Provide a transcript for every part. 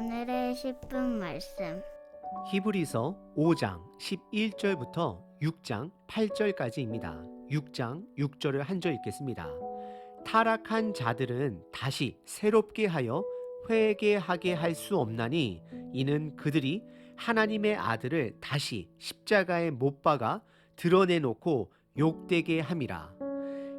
오늘의 10분 말씀. 히브리서 5장 11절부터 6장 8절까지입니다. 6장 6절을 한절 읽겠습니다. 타락한 자들은 다시 새롭게 하여 회개하게 할 수 없나니 이는 그들이 하나님의 아들을 다시 십자가에 못 박아 드러내놓고 욕되게 함이라.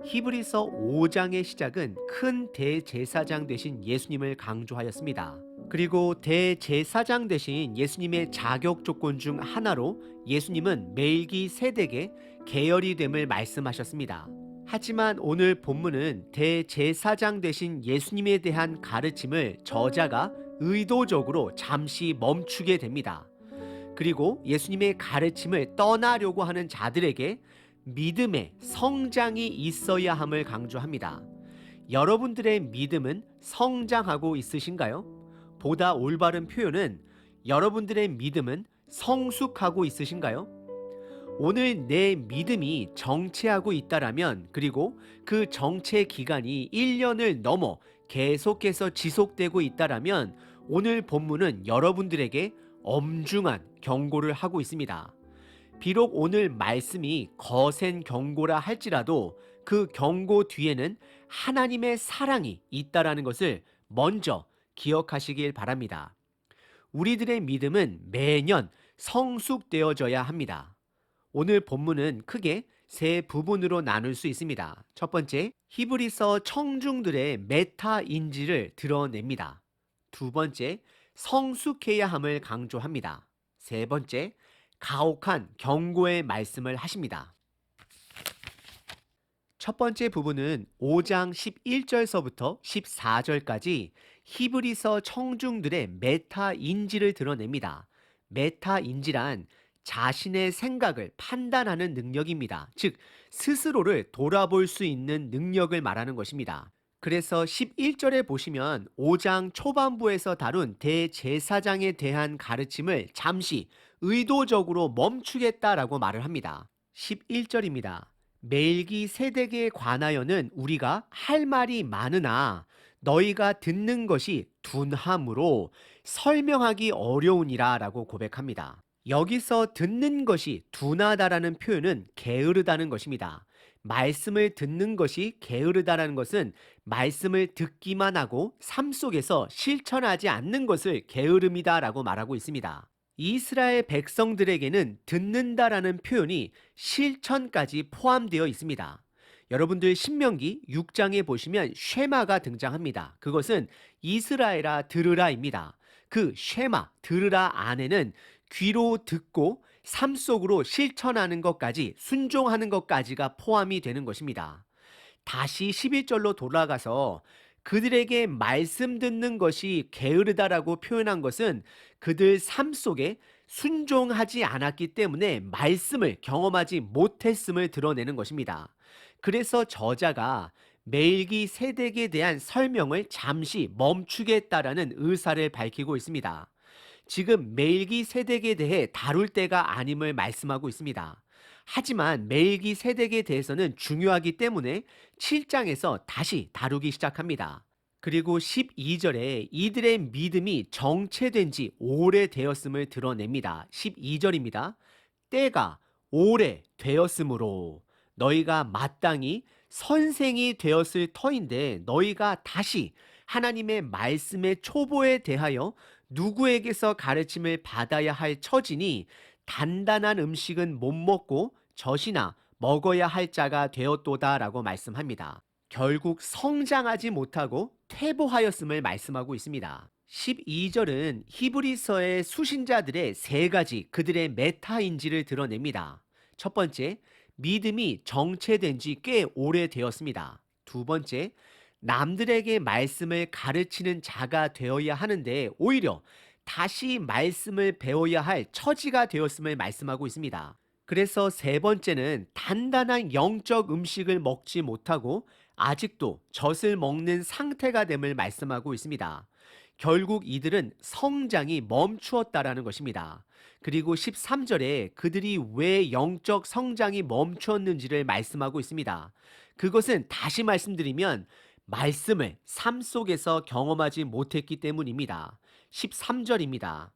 히브리서 5장의 시작은 큰 대제사장 되신 예수님을 강조하였습니다. 그리고 대제사장 되신 예수님의 자격 조건 중 하나로 예수님은 멜기 세덱의 계열이 됨을 말씀하셨습니다. 하지만 오늘 본문은 대제사장 되신 예수님에 대한 가르침을 저자가 의도적으로 잠시 멈추게 됩니다. 그리고 예수님의 가르침을 떠나려고 하는 자들에게 믿음의 성장이 있어야 함을 강조합니다. 여러분들의 믿음은 성장하고 있으신가요? 보다 올바른 표현은 여러분들의 믿음은 성숙하고 있으신가요? 오늘 내 믿음이 정체하고 있다라면 그리고 그 정체 기간이 1년을 넘어 계속해서 지속되고 있다라면 오늘 본문은 여러분들에게 엄중한 경고를 하고 있습니다. 비록 오늘 말씀이 거센 경고라 할지라도 그 경고 뒤에는 하나님의 사랑이 있다라는 것을 먼저 기억하시길 바랍니다. 우리들의 믿음은 매년 성숙되어져야 합니다. 오늘 본문은 크게 세 부분으로 나눌 수 있습니다. 첫 번째, 히브리서 청중들의 메타 인지를 드러냅니다. 두 번째, 성숙해야 함을 강조합니다. 세 번째, 가혹한 경고의 말씀을 하십니다. 첫 번째 부분은 5장 11절서부터 14절까지 히브리서 청중들의 메타 인지를 드러냅니다. 메타 인지란 자신의 생각을 판단하는 능력입니다. 즉, 스스로를 돌아볼 수 있는 능력을 말하는 것입니다. 그래서 11절에 보시면 5장 초반부에서 다룬 대제사장에 대한 가르침을 잠시 의도적으로 멈추겠다라고 말을 합니다. 11절입니다. 멜기 세덱에 관하여는 우리가 할 말이 많으나 너희가 듣는 것이 둔함으로 설명하기 어려우니라 라고 고백합니다. 여기서 듣는 것이 둔하다라는 표현은 게으르다는 것입니다. 말씀을 듣는 것이 게으르다라는 것은 말씀을 듣기만 하고 삶 속에서 실천하지 않는 것을 게으름이다라고 말하고 있습니다. 이스라엘 백성들에게는 듣는다라는 표현이 실천까지 포함되어 있습니다. 여러분들 신명기 6장에 보시면 쉐마가 등장합니다. 그것은 이스라엘아 들으라입니다. 그 쉐마 들으라 안에는 귀로 듣고 삶 속으로 실천하는 것까지 순종하는 것까지가 포함이 되는 것입니다. 다시 11절로 돌아가서 그들에게 말씀 듣는 것이 게으르다라고 표현한 것은 그들 삶 속에 순종하지 않았기 때문에 말씀을 경험하지 못했음을 드러내는 것입니다. 그래서 저자가 매일기 세덱에 대한 설명을 잠시 멈추겠다라는 의사를 밝히고 있습니다. 지금 매일기 세덱에 대해 다룰 때가 아님을 말씀하고 있습니다. 하지만 매일기 세덱에 대해서는 중요하기 때문에 7장에서 다시 다루기 시작합니다. 그리고 12절에 이들의 믿음이 정체된 지 오래되었음을 드러냅니다. 12절입니다. 때가 오래 되었으므로 너희가 마땅히 선생이 되었을 터인데 너희가 다시 하나님의 말씀의 초보에 대하여 누구에게서 가르침을 받아야 할 처지니 단단한 음식은 못 먹고 젖이나 먹어야 할 자가 되었도다 라고 말씀합니다. 결국 성장하지 못하고 퇴보하였음을 말씀하고 있습니다. 12절은 히브리서의 수신자들의 세 가지 그들의 메타인지를 드러냅니다. 첫 번째, 믿음이 정체된 지 꽤 오래되었습니다. 두 번째, 남들에게 말씀을 가르치는 자가 되어야 하는데 오히려 다시 말씀을 배워야 할 처지가 되었음을 말씀하고 있습니다. 그래서 세 번째는 단단한 영적 음식을 먹지 못하고 아직도 젖을 먹는 상태가 됨을 말씀하고 있습니다. 결국 이들은 성장이 멈추었다라는 것입니다. 그리고 13절에 그들이 왜 영적 성장이 멈추었는지를 말씀하고 있습니다. 그것은 다시 말씀드리면 말씀을 삶 속에서 경험하지 못했기 때문입니다. 13절입니다.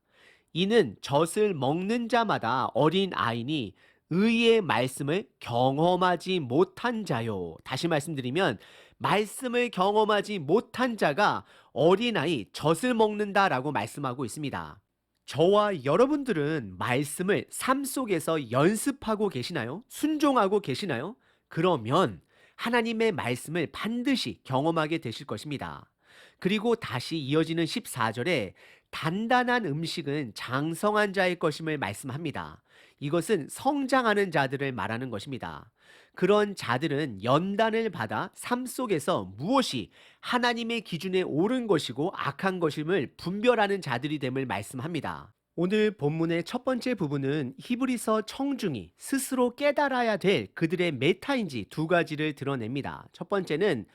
이는 젖을 먹는 자마다 어린 아이니 의의 말씀을 경험하지 못한 자요. 다시 말씀드리면 말씀을 경험하지 못한 자가 어린아이 젖을 먹는다라고 말씀하고 있습니다. 저와 여러분들은 말씀을 삶 속에서 연습하고 계시나요? 순종하고 계시나요? 그러면 하나님의 말씀을 반드시 경험하게 되실 것입니다. 그리고 다시 이어지는 14절에 단단한 음식은 장성한 자의 것임을 말씀합니다. 이것은 성장하는 자들을 말하는 것입니다. 그런 자들은 연단을 받아 삶 속에서 무엇이 하나님의 기준에 옳은 것이고 악한 것임을 분별하는 자들이 됨을 말씀합니다. 오늘 본문의 첫 번째 부분은 히브리서 청중이 스스로 깨달아야 될 그들의 메타인지 두 가지를 드러냅니다. 첫 번째는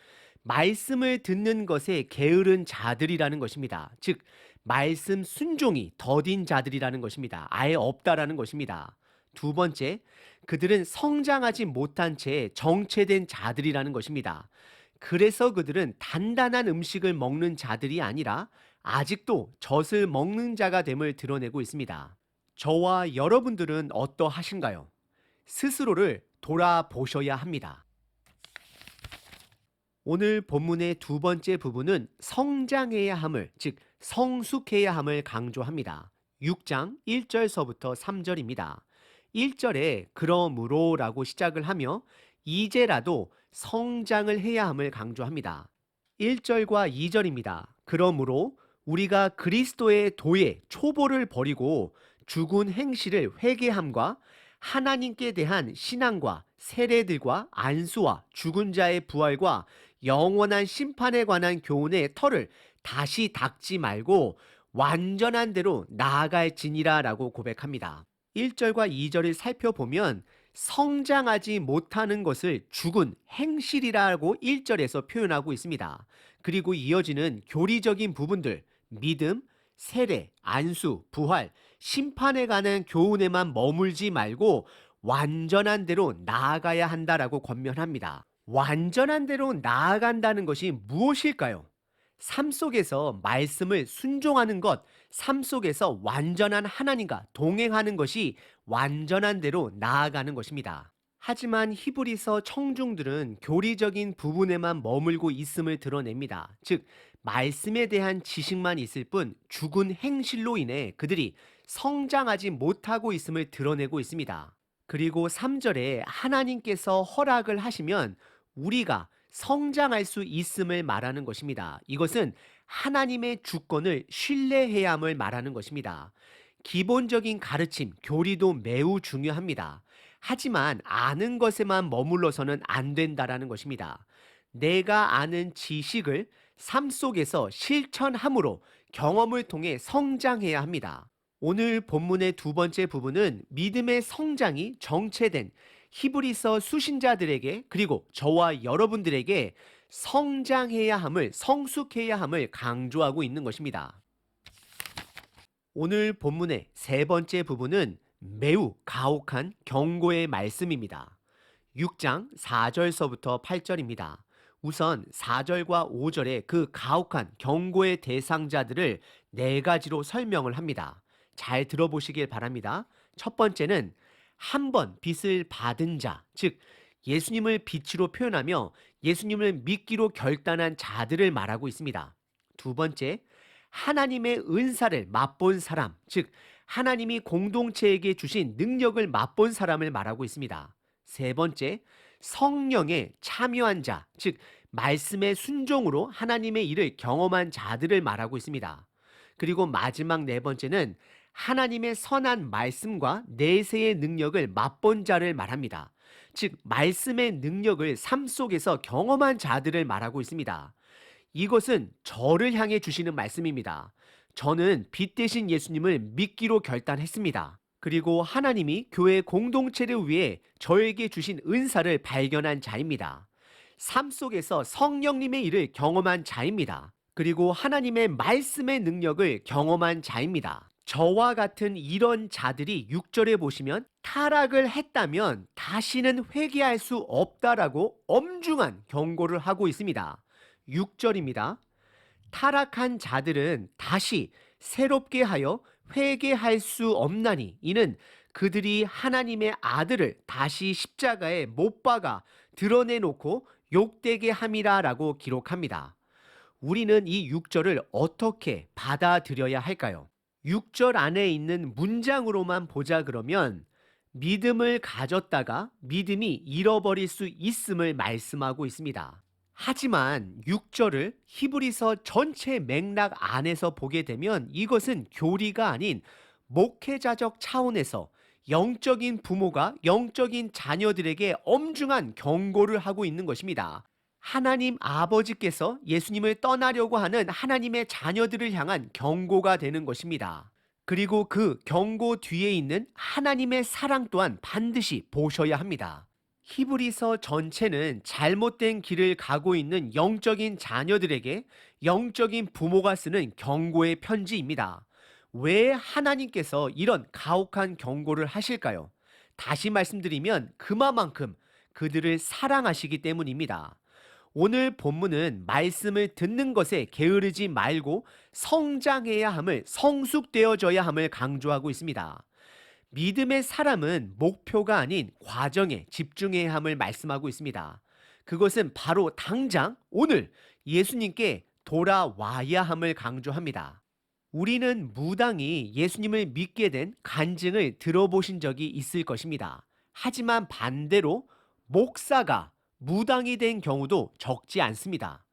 말씀을 듣는 것에 게으른 자들이라는 것입니다. 즉, 말씀 순종이 더딘 자들이라는 것입니다. 아예 없다라는 것입니다. 두 번째, 그들은 성장하지 못한 채 정체된 자들이라는 것입니다. 그래서 그들은 단단한 음식을 먹는 자들이 아니라 아직도 젖을 먹는 자가 됨을 드러내고 있습니다. 저와 여러분들은 어떠하신가요? 스스로를 돌아보셔야 합니다. 오늘 본문의 두 번째 부분은 성장해야 함을, 즉 성숙해야 함을 강조합니다. 6장 1절서부터 3절입니다. 1절에 그러므로 라고 시작을 하며 이제라도 성장을 해야 함을 강조합니다. 1절과 2절입니다. 그러므로 우리가 그리스도의 도의 초보를 버리고 죽은 행실을 회개함과 하나님께 대한 신앙과 세례들과 안수와 죽은 자의 부활과 영원한 심판에 관한 교훈의 털을 다시 닦지 말고 완전한 대로 나아갈지니라 라고 고백합니다. 1절과 2절을 살펴보면 성장하지 못하는 것을 죽은 행실이라고 1절에서 표현하고 있습니다. 그리고 이어지는 교리적인 부분들, 믿음, 세례, 안수, 부활, 심판에 관한 교훈에만 머물지 말고 완전한 대로 나아가야 한다라고 권면합니다. 완전한 대로 나아간다는 것이 무엇일까요? 삶 속에서 말씀을 순종하는 것, 삶 속에서 완전한 하나님과 동행하는 것이 완전한 대로 나아가는 것입니다. 하지만 히브리서 청중들은 교리적인 부분에만 머물고 있음을 드러냅니다. 즉, 말씀에 대한 지식만 있을 뿐 죽은 행실로 인해 그들이 성장하지 못하고 있음을 드러내고 있습니다. 그리고 3절에 하나님께서 허락을 하시면 우리가 성장할 수 있음을 말하는 것입니다. 이것은 하나님의 주권을 신뢰해야 함을 말하는 것입니다. 기본적인 가르침, 교리도 매우 중요합니다. 하지만 아는 것에만 머물러서는 안 된다라는 것입니다. 내가 아는 지식을 삶 속에서 실천함으로 경험을 통해 성장해야 합니다. 오늘 본문의 두 번째 부분은 믿음의 성장이 정체된 히브리서 수신자들에게 그리고 저와 여러분들에게 성장해야 함을 성숙해야 함을 강조하고 있는 것입니다. 오늘 본문의 세 번째 부분은 매우 가혹한 경고의 말씀입니다. 6장 4절서부터 8절입니다. 우선 4절과 5절의 그 가혹한 경고의 대상자들을 네 가지로 설명을 합니다. 잘 들어보시길 바랍니다. 첫 번째는 한번 빚을 받은 자, 즉 예수님을 빛으로 표현하며 예수님을 믿기로 결단한 자들을 말하고 있습니다. 두 번째, 하나님의 은사를 맛본 사람, 즉 하나님이 공동체에게 주신 능력을 맛본 사람을 말하고 있습니다. 세 번째, 성령에 참여한 자, 즉 말씀의 순종으로 하나님의 일을 경험한 자들을 말하고 있습니다. 그리고 마지막 네 번째는 하나님의 선한 말씀과 내세의 능력을 맛본 자를 말합니다. 즉 말씀의 능력을 삶 속에서 경험한 자들을 말하고 있습니다. 이것은 저를 향해 주시는 말씀입니다. 저는 빛 대신 예수님을 믿기로 결단했습니다. 그리고 하나님이 교회 공동체를 위해 저에게 주신 은사를 발견한 자입니다. 삶 속에서 성령님의 일을 경험한 자입니다. 그리고 하나님의 말씀의 능력을 경험한 자입니다. 저와 같은 이런 자들이 6절에 보시면 타락을 했다면 다시는 회개할 수 없다라고 엄중한 경고를 하고 있습니다. 6절입니다. 타락한 자들은 다시 새롭게 하여 회개할 수 없나니 이는 그들이 하나님의 아들을 다시 십자가에 못 박아 드러내놓고 욕되게 함이라라고 기록합니다. 우리는 이 6절을 어떻게 받아들여야 할까요? 6절 안에 있는 문장으로만 보자 그러면 믿음을 가졌다가 믿음이 잃어버릴 수 있음을 말씀하고 있습니다. 하지만 6절을 히브리서 전체 맥락 안에서 보게 되면 이것은 교리가 아닌 목회자적 차원에서 영적인 부모가 영적인 자녀들에게 엄중한 경고를 하고 있는 것입니다. 하나님 아버지께서 예수님을 떠나려고 하는 하나님의 자녀들을 향한 경고가 되는 것입니다. 그리고 그 경고 뒤에 있는 하나님의 사랑 또한 반드시 보셔야 합니다. 히브리서 전체는 잘못된 길을 가고 있는 영적인 자녀들에게 영적인 부모가 쓰는 경고의 편지입니다. 왜 하나님께서 이런 가혹한 경고를 하실까요? 다시 말씀드리면 그만큼 그들을 사랑하시기 때문입니다. 오늘 본문은 말씀을 듣는 것에 게으르지 말고 성장해야 함을 성숙되어져야 함을 강조하고 있습니다. 믿음의 사람은 목표가 아닌 과정에 집중해야 함을 말씀하고 있습니다. 그것은 바로 당장 오늘 예수님께 돌아와야 함을 강조합니다. 우리는 무당이 예수님을 믿게 된 간증을 들어보신 적이 있을 것입니다. 하지만 반대로 목사가 무당이 된 경우도 적지 않습니다.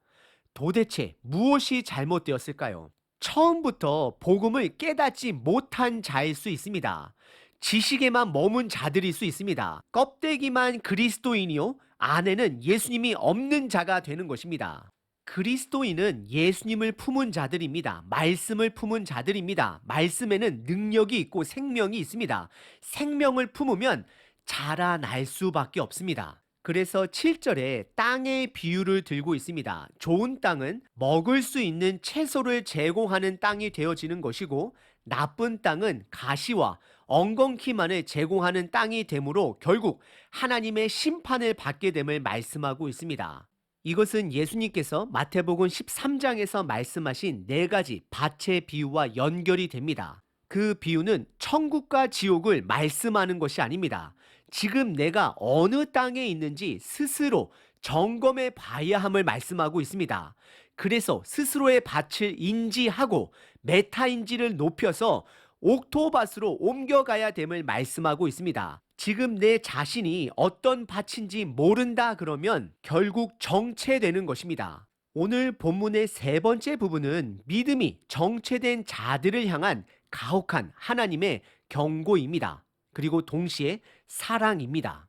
도대체 무엇이 잘못되었을까요? 처음부터 복음을 깨닫지 못한 자일 수 있습니다. 지식에만 머문 자들일 수 있습니다. 껍데기만 그리스도인이요, 안에는 예수님이 없는 자가 되는 것입니다. 그리스도인은 예수님을 품은 자들입니다. 말씀을 품은 자들입니다. 말씀에는 능력이 있고 생명이 있습니다. 생명을 품으면 자라날 수밖에 없습니다. 그래서 7절에 땅의 비유를 들고 있습니다. 좋은 땅은 먹을 수 있는 채소를 제공하는 땅이 되어지는 것이고 나쁜 땅은 가시와 엉겅퀴만을 제공하는 땅이 되므로 결국 하나님의 심판을 받게 됨을 말씀하고 있습니다. 이것은 예수님께서 마태복음 13장에서 말씀하신 네 가지 밭의 비유와 연결이 됩니다. 그 비유는 천국과 지옥을 말씀하는 것이 아닙니다. 지금 내가 어느 땅에 있는지 스스로 점검해 봐야 함을 말씀하고 있습니다. 그래서 스스로의 밭을 인지하고 메타인지를 높여서 옥토밭으로 옮겨가야 됨을 말씀하고 있습니다. 지금 내 자신이 어떤 밭인지 모른다 그러면 결국 정체되는 것입니다. 오늘 본문의 세 번째 부분은 믿음이 정체된 자들을 향한 가혹한 하나님의 경고입니다. 그리고 동시에 사랑입니다.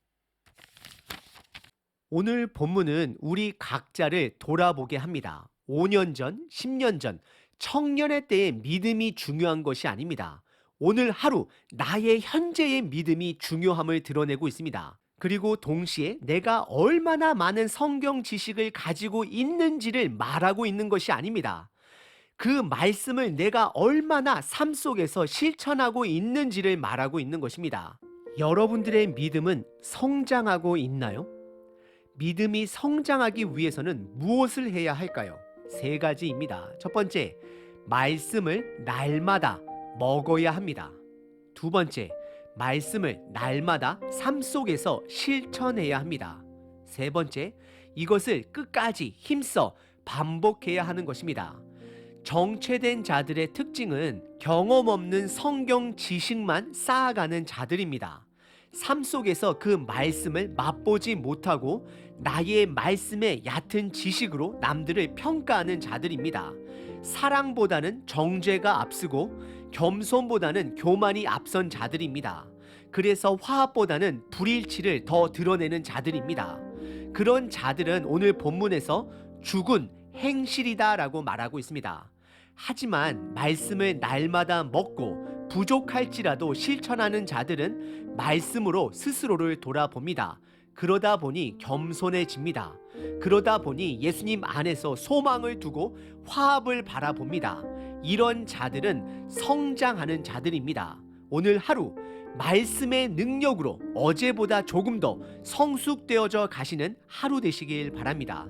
오늘 본문은 우리 각자를 돌아보게 합니다. 5년 전, 10년 전, 청년의 때의 믿음이 중요한 것이 아닙니다. 오늘 하루 나의 현재의 믿음이 중요함을 드러내고 있습니다. 그리고 동시에 내가 얼마나 많은 성경 지식을 가지고 있는지를 말하고 있는 것이 아닙니다. 그 말씀을 내가 얼마나 삶 속에서 실천하고 있는지를 말하고 있는 것입니다. 여러분들의 믿음은 성장하고 있나요? 믿음이 성장하기 위해서는 무엇을 해야 할까요? 세 가지입니다. 첫 번째, 말씀을 날마다 먹어야 합니다. 두 번째, 말씀을 날마다 삶 속에서 실천해야 합니다. 세 번째, 이것을 끝까지 힘써 반복해야 하는 것입니다. 정체된 자들의 특징은 경험 없는 성경 지식만 쌓아가는 자들입니다. 삶 속에서 그 말씀을 맛보지 못하고 나의 말씀의 얕은 지식으로 남들을 평가하는 자들입니다. 사랑보다는 정죄가 앞서고 겸손보다는 교만이 앞선 자들입니다. 그래서 화합보다는 불일치를 더 드러내는 자들입니다. 그런 자들은 오늘 본문에서 죽은 행실이다라고 말하고 있습니다. 하지만 말씀을 날마다 먹고 부족할지라도 실천하는 자들은 말씀으로 스스로를 돌아봅니다. 그러다 보니 겸손해집니다. 그러다 보니 예수님 안에서 소망을 두고 화합을 바라봅니다. 이런 자들은 성장하는 자들입니다. 오늘 하루 말씀의 능력으로 어제보다 조금 더 성숙되어져 가시는 하루 되시길 바랍니다.